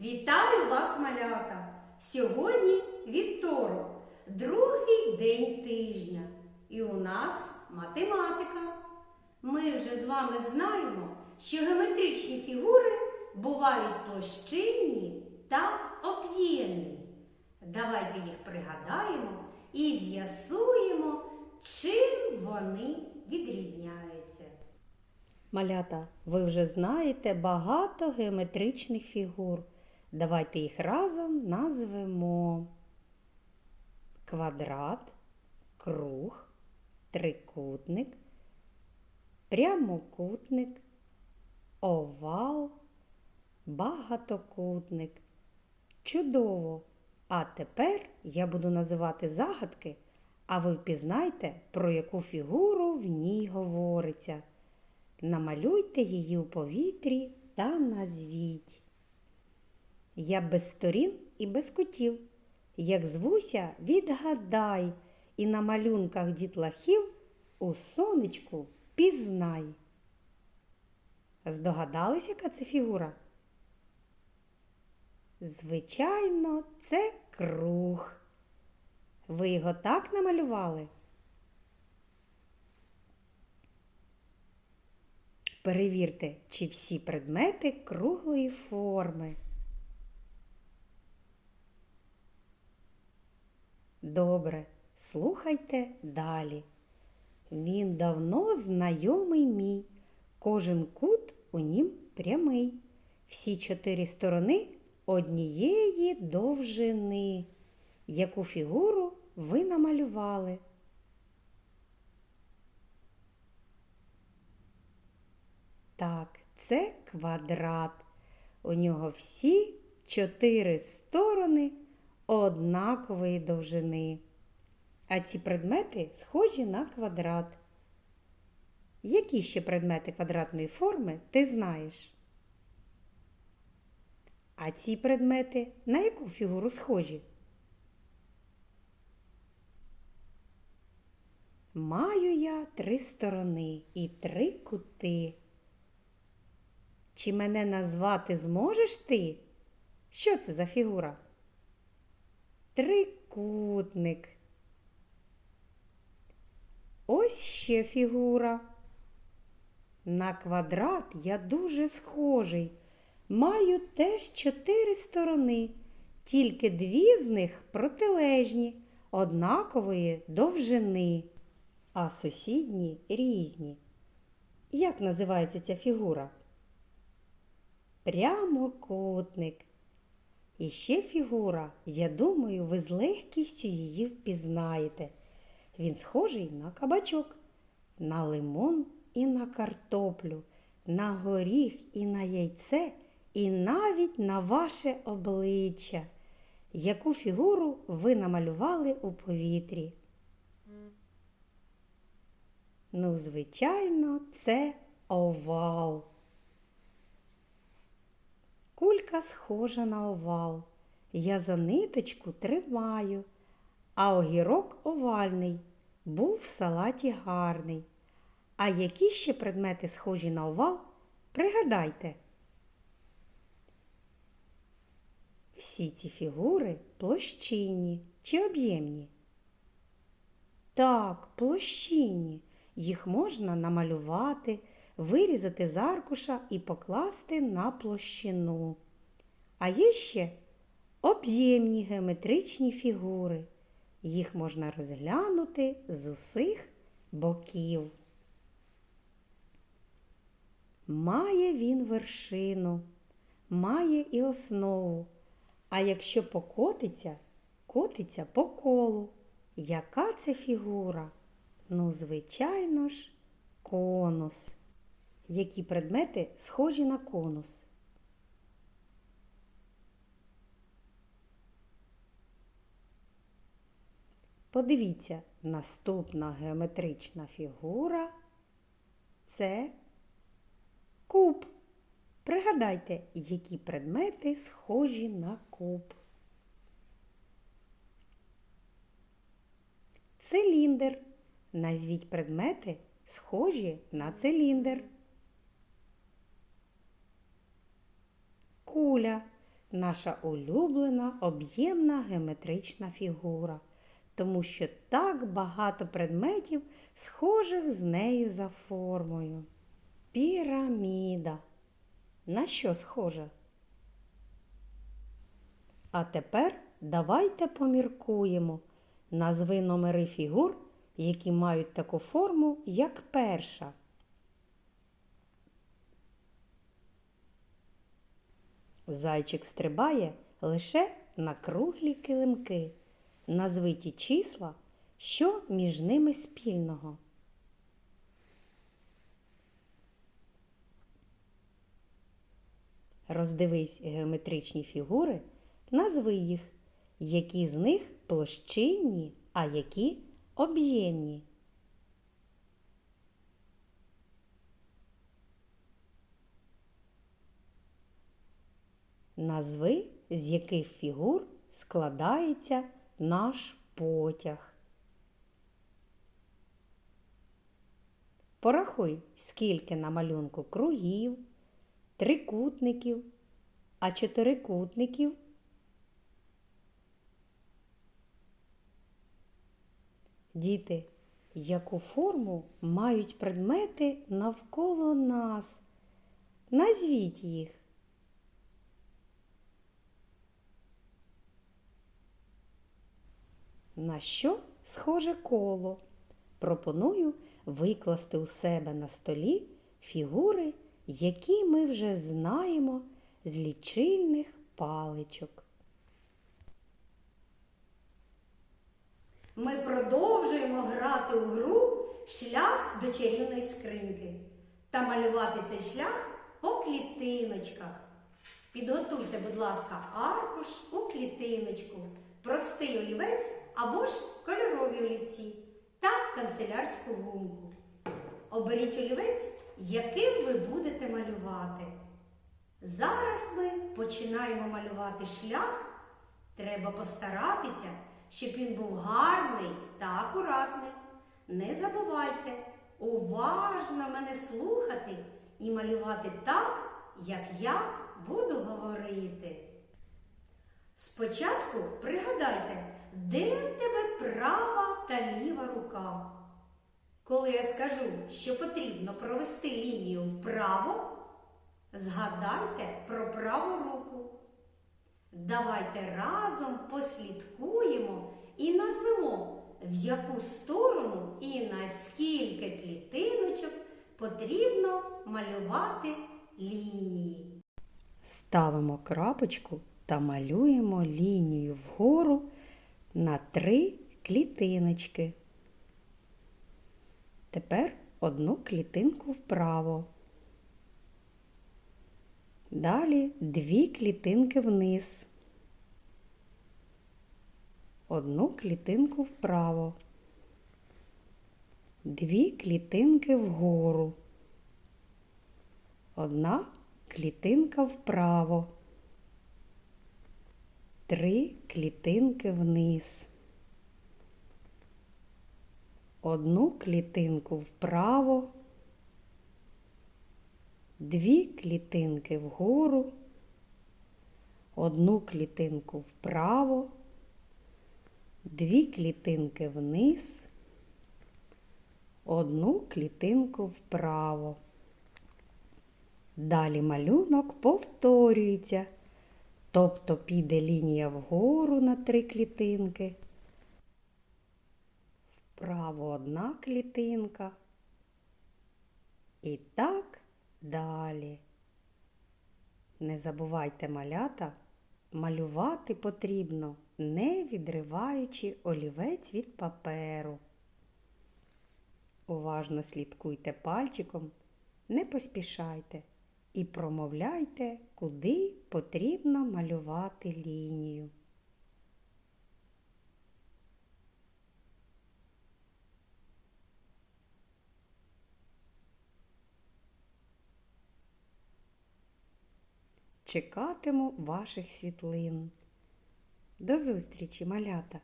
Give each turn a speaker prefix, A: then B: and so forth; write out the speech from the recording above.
A: Вітаю вас, малята! Сьогодні вівторок, другий день тижня. І у нас математика. Ми вже з вами знаємо, що геометричні фігури бувають площинні та об'ємні. Давайте їх пригадаємо і з'ясуємо, чим вони відрізняються. Малята, ви вже знаєте багато геометричних фігур. Давайте їх разом назвемо квадрат, круг, трикутник, прямокутник, овал, багатокутник. Чудово! А тепер я буду називати загадки, а ви впізнайте, про яку фігуру в ній говориться. Намалюйте її у повітрі та назвіть. Я без сторін і без кутів. Як звуся, відгадай, і на малюнках дітлахів у сонечку впізнай. Здогадались, яка це фігура? Звичайно, це круг. Ви його так намалювали? Перевірте, чи всі предмети круглої форми. Добре, слухайте далі. Він давно знайомий мій, кожен кут у нім прямий, всі чотири сторони однієї довжини. Яку фігуру ви намалювали? Так, це квадрат. У нього всі чотири сторони однакової довжини. А ці предмети схожі на квадрат. Які ще предмети квадратної форми ти знаєш? А ці предмети на яку фігуру схожі? Маю я три сторони і три кути. Чи мене назвати зможеш ти? Що це за фігура? Трикутник. Ось ще фігура. На квадрат я дуже схожий. Маю теж чотири сторони, тільки дві з них протилежні, однакової довжини, а сусідні різні. Як називається ця фігура? Прямокутник. І ще фігура, я думаю, ви з легкістю її впізнаєте. Він схожий на кабачок, на лимон і на картоплю, на горіх і на яйце, і навіть на ваше обличчя. Яку фігуру ви намалювали у повітрі? Ну, звичайно, це овал. Кулька схожа на овал. Я за ниточку тримаю, а огірок овальний, був в салаті гарний. А які ще предмети схожі на овал? Пригадайте. Всі ці фігури площинні чи об'ємні? Так, площинні. Їх можна намалювати, вирізати з аркуша і покласти на площину. А є ще об'ємні геометричні фігури. Їх можна розглянути з усіх боків. Має він вершину, має і основу. А якщо покотиться, котиться по колу. Яка це фігура? Ну, звичайно ж, конус. Які предмети схожі на конус? Подивіться, наступна геометрична фігура це куб. Пригадайте, які предмети схожі на куб. Циліндр. Назвіть предмети, схожі на циліндр. Куля. наша улюблена об'ємна геометрична фігура, тому що так багато предметів, схожих з нею за формою. Піраміда. На що схожа? А тепер давайте поміркуємо. Назви номери фігур, які мають таку форму, як перша. Зайчик стрибає лише на круглі килимки. Назви ті числа, що між ними спільного. Роздивись геометричні фігури, назви їх, які з них площинні, а які об'ємні. Назви, з яких фігур складається наш потяг. Порахуй, скільки на малюнку кругів, трикутників, а чотирикутників. Діти, яку форму мають предмети навколо нас? Назвіть їх. На що схоже коло? Пропоную викласти у себе на столі фігури, які ми вже знаємо з лічильних паличок. Ми продовжуємо грати у гру шлях до чарівної скриньки та малювати цей шлях по клітиночках. Підготуйте, будь ласка, аркуш у клітиночку, простий олівець або ж кольорові олівці та канцелярську гумку. Оберіть олівець, яким ви будете малювати. Зараз ми починаємо малювати шлях. Треба постаратися, щоб він був гарний та акуратний. Не забувайте уважно мене слухати і малювати так, як я буду говорити. Спочатку пригадайте, де в тебе права та ліва рука. Коли я скажу, що потрібно провести лінію вправо, згадайте про праву руку. Давайте разом послідкуємо і назвемо, в яку сторону і на скільки клітиночок потрібно малювати лінії. Ставимо крапочку та малюємо лінію вгору на три клітиночки. Тепер одну клітинку вправо. Далі дві клітинки вниз. Одну клітинку вправо. Дві клітинки вгору. Одна клітинка вправо. Три клітинки вниз. Одну клітинку вправо дві клітинки вгору, одну клітинку вправо, дві клітинки вниз, одну клітинку вправо. Далі малюнок повторюється, тобто піде лінія вгору на три клітинки, вправо одна клітинка. І так Далі. Не забувайте малята, малювати потрібно, не відриваючи олівець від паперу. Уважно слідкуйте пальчиком, не поспішайте і промовляйте, куди потрібно малювати лінію. Чекатиму ваших світлин. До зустрічі, малята!